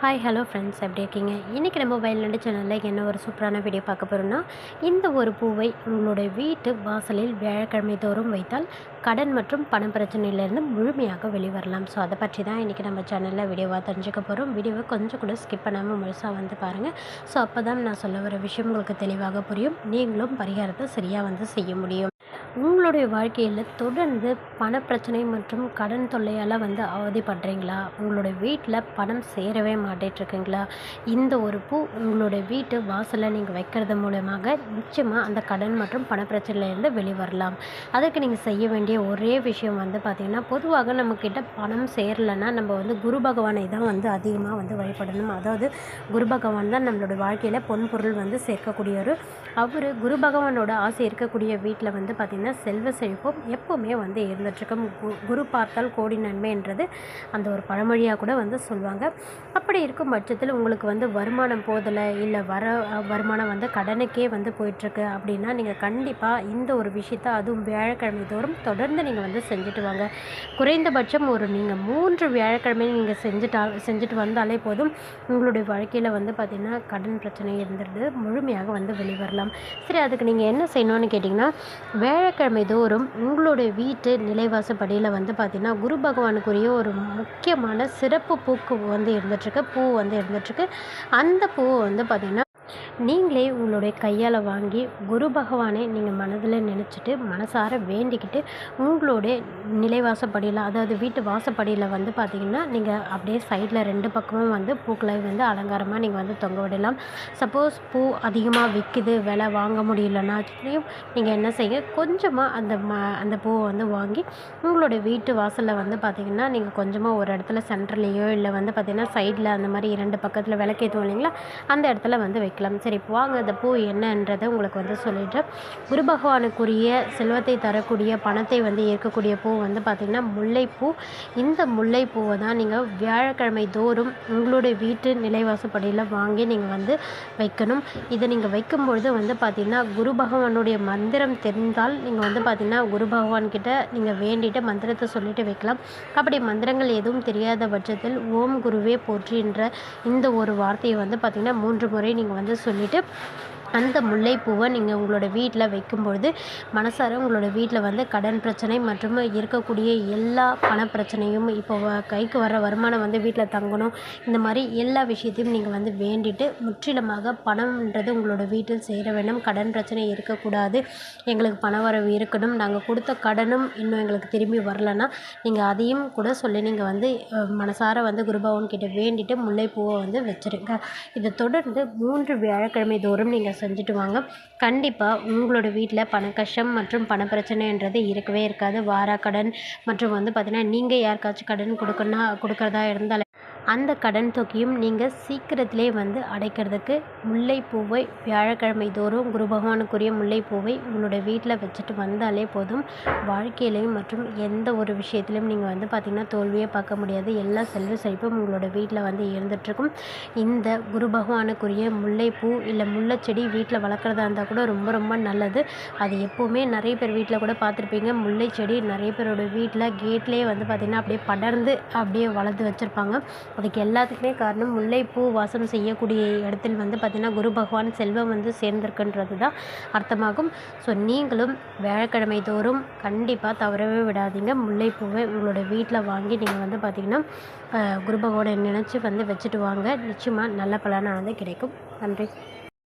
Hi hello friends எப்படி இருக்கீங்க? இன்றைக்கி நம்ம வயல்நாடு சேனலில் என்ன ஒரு சூப்பரான வீடியோ பார்க்க போகிறோம்னா இந்த ஒரு பூவை உங்களுடைய வீட்டு வாசலில் வியாழக்கிழமை தோறும் வைத்தால் கடன் மற்றும் பண பிரச்சனையிலேருந்து முழுமையாக வெளிவரலாம். ஸோ அதை பற்றி தான் இன்றைக்கி நம்ம சேனலில் வீடியோவாக தெரிஞ்சுக்க போகிறோம் வீடியோவை கொஞ்சம் கூட ஸ்கிப் பண்ணாமல் முழுசாக வந்து பாருங்கள் ஸோ அப்போ தான் நான் சொல்ல வர விஷயம் உங்களுக்கு தெளிவாக புரியும். நீங்களும் பரிகாரத்தை சரியாக வந்து செய்ய முடியும். உங்களுடைய வாழ்க்கையில் தொடர்ந்து பணப்பிரச்சனை மற்றும் கடன் தொல்லையால் வந்து அவதிப்படுறீங்களா? உங்களுடைய வீட்டில் பணம் சேரவே மாட்டேட்ருக்குங்களா? இந்த ஒரு பூ உங்களுடைய வீட்டு வாசலில் நீங்கள் வைக்கிறது மூலமாக நிச்சயமாக அந்த கடன் மற்றும் பணப்பிரச்சனையிலேருந்து வெளிவரலாம். அதுக்கு நீங்கள் செய்ய வேண்டிய ஒரே விஷயம் வந்து பார்த்திங்கன்னா பொதுவாக நம்மக்கிட்ட பணம் சேரலைன்னா நம்ம வந்து குரு பகவானை தான் வந்து அதிகமாக வந்து வழிபடணும். அதாவது குரு பகவான் தான் நம்மளோட வாழ்க்கையில் பொன்பொருள் வந்து சேர்க்கக்கூடியவர். அவர் குரு பகவானோட ஆசை இருக்கக்கூடிய வீட்டில் வந்து பார்த்திங்கன்னா செல்வ செழிப்பும் எப்போவுமே வந்து இருந்துகிட்ருக்கும் கு குரு பார்த்தால் கோடி நன்மைன்றது அந்த ஒரு பழமொழியாக கூட வந்து சொல்லுவாங்க. அப்படி இருக்கும் பட்சத்தில் உங்களுக்கு வந்து வருமானம் போதலை இல்லை வர வருமானம் வந்து கடனுக்கே வந்து போயிட்டுருக்கு அப்படின்னா நீங்கள் கண்டிப்பாக இந்த ஒரு விஷயத்தை அதுவும் வியாழக்கிழமை தோறும் தொடர்ந்து நீங்கள் வந்து செஞ்சுட்டு வாங்க. குறைந்தபட்சம் ஒரு நீங்கள் மூன்று வியாழக்கிழமை நீங்கள் செஞ்சுட்டா செஞ்சுட்டு வந்தாலே போதும் உங்களுடைய வாழ்க்கையில் வந்து பார்த்திங்கன்னா கடன் பிரச்சனை இருந்துருது. முழுமையாக வந்து வெளிவரலாம். சரி அதுக்கு நீங்கள் என்ன செய்யணும்னு கேட்டிங்கன்னா வியாழக்கிழமை தோறும் உங்களுடைய வீட்டு நிலைவாசப்படியில் வந்து பார்த்திங்கன்னா குரு பகவானுக்குரிய ஒரு முக்கியமான சிறப்பு பூக்கு வந்து இருந்துகிட்ருக்கு பூ வந்து இருந்துகிட்ருக்கு அந்த பூவை வந்து பார்த்திங்கன்னா நீங்களே உங்களுடைய கையால் வாங்கி குரு பகவானை நீங்கள் மனதில் நினச்சிட்டு மனசார வேண்டிக்கிட்டு உங்களுடைய நிலைவாசப்படியில் அதாவது வீட்டு வாசப்படியில் வந்து பார்த்திங்கன்னா நீங்கள் அப்படியே சைடில் ரெண்டு பக்கமும் வந்து பூக்களை வந்து அலங்காரமாக நீங்கள் வந்து தொங்க விடலாம். சப்போஸ் பூ அதிகமாக விற்கிது விலை வாங்க முடியலன்னாச்சும் நீங்கள் என்ன செய்ய கொஞ்சமாக அந்த ம அந்த பூவை வந்து வாங்கி உங்களுடைய வீட்டு வாசலில் வந்து பார்த்திங்கன்னா நீங்கள் கொஞ்சமாக ஒரு இடத்துல சென்டர்லேயோ இல்லை வந்து பார்த்திங்கன்னா சைடில் அந்த மாதிரி இரண்டு பக்கத்தில் விளக்கேற்றுவோம் இல்லைங்களா? அந்த இடத்துல வந்து இருக்கலாம் சரி இப்போ வாங்க அந்த பூ என்னன்றதை உங்களுக்கு வந்து சொல்லிடுறேன். குரு பகவானுக்குரிய செல்வத்தை தரக்கூடிய பணத்தை வந்து ஏற்கக்கூடிய பூ வந்து பார்த்திங்கன்னா முல்லைப்பூ. இந்த முல்லைப்பூவை தான் நீங்கள் வியாழக்கிழமை தோறும் உங்களுடைய வீட்டு நிலைவாசப்படியில் வாங்கி நீங்கள் வந்து வைக்கணும். இதை நீங்கள் வைக்கும்பொழுது வந்து பார்த்திங்கன்னா குரு பகவானுடைய மந்திரம் தெரிந்தால் நீங்கள் வந்து பார்த்திங்கன்னா குரு பகவான்கிட்ட நீங்கள் வேண்டிட்டு மந்திரத்தை சொல்லிட்டு வைக்கலாம். அப்படி மந்திரங்கள் எதுவும் தெரியாத பட்சத்தில் ஓம் குருவே போற்றின்ற இந்த ஒரு வார்த்தையை வந்து பார்த்திங்கன்னா மூன்று முறை நீங்கள் வந்து வந்து சொல்லிவிட்டு அந்த முல்லைப்பூவை நீங்கள் உங்களோட வீட்டில் வைக்கும்பொழுது மனசார உங்களோட வீட்டில் வந்து கடன் பிரச்சனை மற்றும் இருக்கக்கூடிய எல்லா பண பிரச்சனையும் இப்போ கைக்கு வர வருமானம் வந்து வீட்டில் தங்கணும். இந்த மாதிரி எல்லா விஷயத்தையும் நீங்கள் வந்து வேண்டிட்டு முற்றிலுமாக பணம்ன்றது உங்களோட வீட்டில் சேர வேண்டும். கடன் பிரச்சனை இருக்கக்கூடாது. எங்களுக்கு பண வரவு இருக்கணும். நாங்கள் கொடுத்த கடனும் இன்னும் எங்களுக்கு திரும்பி வரலன்னா நீங்கள் அதையும் கூட சொல்லி நீங்கள் வந்து மனசார வந்து குருபவன் கிட்ட வேண்டிட்டு முல்லைப்பூவை வந்து வச்சுருங்க. இதை தொடர்ந்து மூன்று வியாழக்கிழமை தோறும் நீங்கள் செஞ்சுட்டு வாங்க. கண்டிப்பாக உங்களோட வீட்டில் பண கஷ்டம் மற்றும் பண பிரச்சனைன்றது இருக்கவே இருக்காது. வாராக்கடன் மற்றும் வந்து பார்த்திங்கன்னா நீங்கள் யாருக்காச்சும் கடன் கொடுக்கணும்னா கொடுக்கறதா இருந்தால் அந்த கடன் தொகையும் நீங்கள் சீக்கிரத்திலே வந்து அடைக்கிறதுக்கு முல்லைப்பூவை வியாழக்கிழமை தோறும் குரு பகவானுக்குரிய முல்லைப்பூவை உங்களோட வீட்டில் வச்சுட்டு வந்தாலே போதும். வாழ்க்கையிலையும் மற்றும் எந்த ஒரு விஷயத்திலையும் நீங்கள் வந்து பார்த்திங்கன்னா தோல்வியே பார்க்க முடியாது. எல்லா செல்வ செழிப்பும் உங்களோட வீட்டில் வந்து இருந்துகிட்ருக்கும் இந்த குரு பகவானுக்குரிய முல்லைப்பூ இல்லை முல்லைச்செடி வீட்டில் வளர்க்குறதா இருந்தால் கூட ரொம்ப ரொம்ப நல்லது. அது எப்போவுமே நிறைய பேர் வீட்டில் கூட பார்த்துருப்பீங்க முல்லைச்செடி நிறைய பேரோட வீட்டில் கேட்லேயே வந்து பார்த்திங்கன்னா அப்படியே படர்ந்து அப்படியே வளர்த்து வச்சுருப்பாங்க. அதுக்கு எல்லாத்துக்குமே காரணம் முல்லைப்பூ வாசம் செய்யக்கூடிய இடத்தில் வந்து பார்த்திங்கன்னா குரு பகவான் செல்வம் வந்து சேர்ந்திருக்குன்றது தான் அர்த்தமாகும். ஸோ நீங்களும் வியாழக்கிழமை தோறும் கண்டிப்பாக தவறவே விடாதீங்க. முல்லைப்பூவை உங்களோட வீட்டில் வாங்கி நீங்கள் வந்து பார்த்திங்கன்னா குரு பகவானை நினச்சி வந்து வச்சுட்டு வாங்க. நிச்சயமாக நல்ல பலனானது கிடைக்கும். நன்றி.